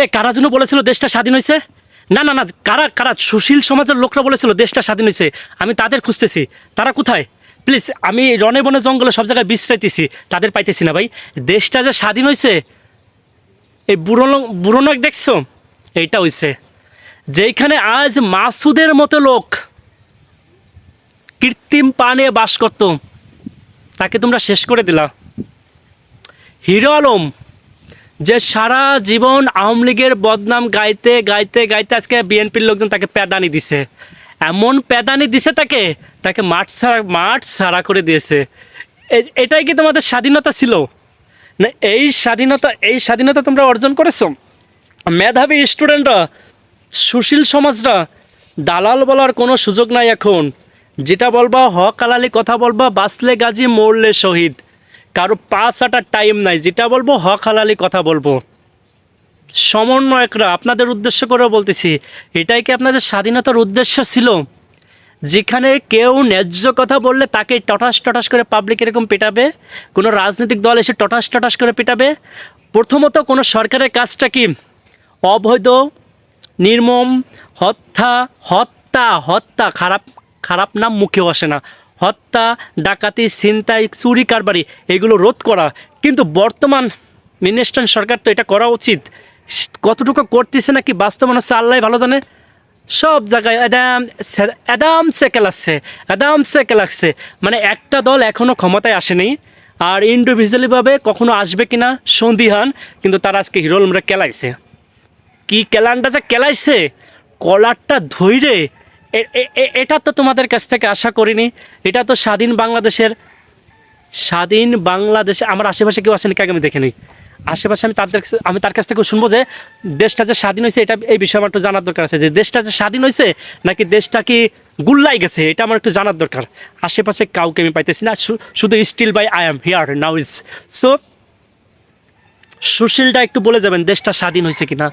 এ, কারা যেন বলেছিল দেশটা স্বাধীন হয়েছে না না না, কারা কারা, সুশীল সমাজের লোকরা বলেছিল দেশটা স্বাধীন হয়েছে আমি তাদের খুঁজতেছি। তারা কোথায়? প্লিজ আমি রনে বনে জঙ্গলে সব জায়গায় বিশ্রাইতেছি, তাদের পাইতেছি না ভাই। দেশটা যে স্বাধীন হয়েছে এই বুড়ো বুড়ো নাক দেখছ? এইটা হইছে। যেইখানে আজ মাসুদের মতো লোক কৃত্রিম পানে বাস করত, তাকে তোমরা শেষ করে দিলা। হিরো আলম যে সারা জীবন আওয়ামী লীগের বদনাম গাইতে গাইতে গাইতে আজকে বিএনপির লোকজন তাকে প্যাদানি দিছে। এমন প্যাদানি দিছে তাকে তাকে মাঠ ছাড়া মাঠ ছাড়া করে দিয়েছে। এটাই কি তোমাদের স্বাধীনতা ছিল? না, এই স্বাধীনতা এই স্বাধীনতা তোমরা অর্জন করেছ? মেধাবী স্টুডেন্টরা, সুশীল সমাজরা, দালাল বলার কোনো সুযোগ নাই এখন। যেটা বলবা হক আলালি কথা বলবা, বাঁচলে গাজী, মরলে শহীদ। কারও পাঁচ আটার টাইম নাই। যেটা বলব, হক হালালি কথা বলব। সমন্বয়করা, আপনাদের উদ্দেশ্য করে বলতেছি, এটাই কি আপনাদের স্বাধীনতার উদ্দেশ্য ছিল? যেখানে কেউ ন্যায্য কথা বললে তাকে টটাস টটাস করে পাবলিক এরকম পেটাবে, কোনো রাজনৈতিক দল এসে টটাস টটাস করে পেটাবে। প্রথমত কোনো সরকারের কাজটা কি? অবৈধ, নির্মম, হত্যা হত্যা হত্যা, খারাপ খারাপ নাম মুখেও আসে না। হত্যা, ডাকাতি, ছিনতাই, চুরি, কারবারি, এগুলো রোধ করা। কিন্তু বর্তমান মিনিস্টার সরকার তো এটা করা উচিত। কতটুকু করতেছে নাকি বাস্তব মনে হচ্ছে আল্লাহ ভালো জানে। সব জায়গায় অ্যাদাম অ্যাদাম সেকেল আসছে অ্যাদাম সেকেল আসছে মানে একটা দল এখনও ক্ষমতায় আসেনি। আর ইন্ডিভিজুয়ালিভাবে কখনো আসবে কিনা সন্দিহান, কিন্তু তারা আজকে হিরোল আমরা কেলাইছে। কি কেলানটা যে কেলাইছে? কলারটা ধৈরে এটা তো তোমাদের কাছ থেকে আশা করিনি। এটা তো স্বাধীন বাংলাদেশের, স্বাধীন বাংলাদেশে, আমার আশেপাশে কেউ আসেনি, কাকে আমি দেখে নিই আশেপাশে আমি তাদের আমি তার কাছ থেকে শুনব যে দেশটা যে স্বাধীন হয়েছে, এটা এই বিষয়ে আমার একটু জানার দরকার আছে। যে দেশটা যে স্বাধীন হয়েছে, নাকি দেশটা কি গুল্লাই গেছে, এটা আমার একটু জানার দরকার। আশেপাশে কাউকে আমি পাইতেছি না শুধু still by I am here now is so সুশীলটা একটু বলে যাবেন, দেশটা স্বাধীন হয়েছে কিনা?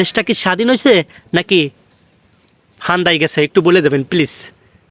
দেশটা কি স্বাধীন হয়েছে, নাকি হান্দাই গেছে একটু বলে যাবেন প্লিজ।